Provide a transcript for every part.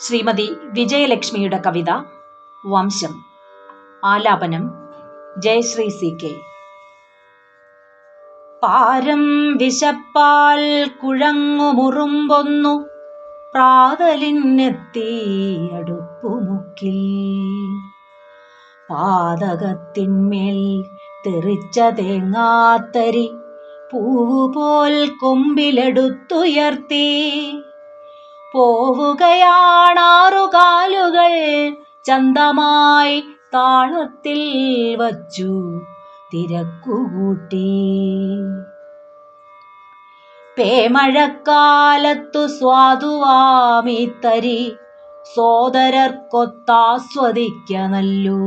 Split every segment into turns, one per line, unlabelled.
ശ്രീമതി വിജയലക്ഷ്മിയുടെ കവിത വംശം. ആലാപനം Jayashree C K. പാരം വിശപ്പാൽ കുഴങ്ങുമുറുമ്പൊന്നു പ്രാതലിനെത്തി അടുപ്പുമുക്കിൽ. പാതകത്തിന്മേൽ തെറിച്ച തേങ്ങാത്തരി പൂവുപോൽ കൊമ്പിലെടുത്തുയർത്തി. പോവുകയാണാറുകാലുകൾ ചന്തമായി താളത്തിൽ വച്ചു തിരക്കുകൂട്ടി. പേമഴക്കാലത്തു സ്വാദുവാമിത്തരി സോദരർക്കൊത്താസ്വദിക്കനല്ലോ.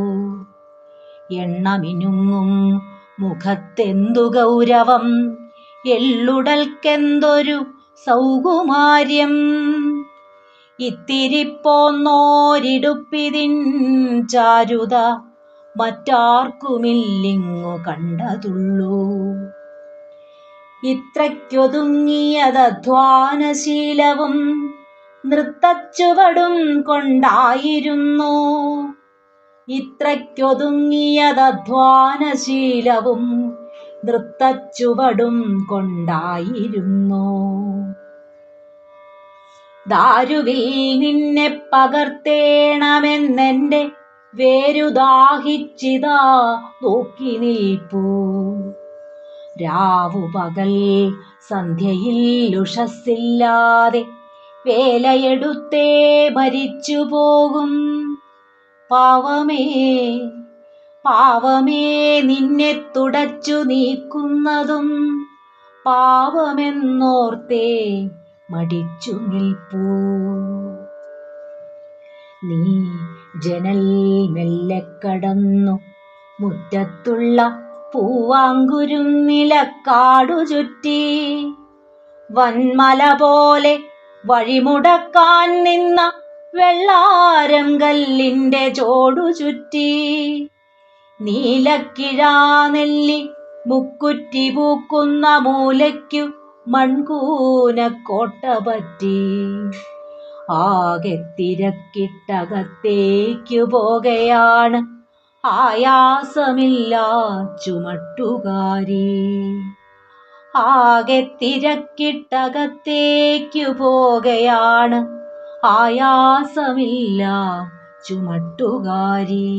എണ്ണമിനുങ്ങും മുഖത്തെന്തു ഗൗരവം? എള്ളുടൽക്കെന്തൊരു സൗകുമാര്യം. ഇത്തിരിപ്പോന്നോരിടുപ്പിതിൻ ചാരുത മറ്റാർക്കുമില്ലിങ്ങു കണ്ടതുള്ളൂ. ഇത്രയ്ക്കൊതുങ്ങിയതധ്വാനശീലവും നൃത്തച്ചുവടും കൊണ്ടായിരുന്നു. ഇത്രയ്ക്കൊതുങ്ങിയതധ്വാനശീലവും നൃത്തച്ചുവടും കൊണ്ടായിരുന്നു. ദാരുവിൽ നിന്നെ പകർത്തേണമെന്നെന്റെ വേരുദാഹിച്ചിതാ നോക്കി നിൽപ്പൂ. രാവു പകൽ സന്ധ്യയിൽ ഉഷസ്സില്ലാതെ വേലയെടുത്തേ മരിച്ചു പോകും പാവമേ പാവമേ നിന്നെ തുടച്ചു നീക്കുന്നതും പാവമെന്നോർത്തേ മടിച്ചു നിൽപ്പൂ. നീ ജനൽ മെല്ലെ കടന്നു മുറ്റത്തുള്ള പൂവാങ്കുരും നിലക്കാടു ചുറ്റി. വൻമല പോലെ വഴിമുടക്കാൻ നിന്ന വെള്ളാരം കല്ലിന്റെ ചോടു ചുറ്റി. നീലക്കിഴാനെല്ലി മുക്കുറ്റി പൂക്കുന്ന മൂലയ്ക്കു മൺകൂനക്കോട്ട പറ്റി. ആകെ തിരക്കിട്ടകത്തേക്കു പോകയാണ് ആയാസമില്ല ചുമട്ടുകാരി. ആകെ തിരക്കിട്ടകത്തേക്കു പോകയാണ് ആയാസമില്ല ചുമട്ടുകാരി.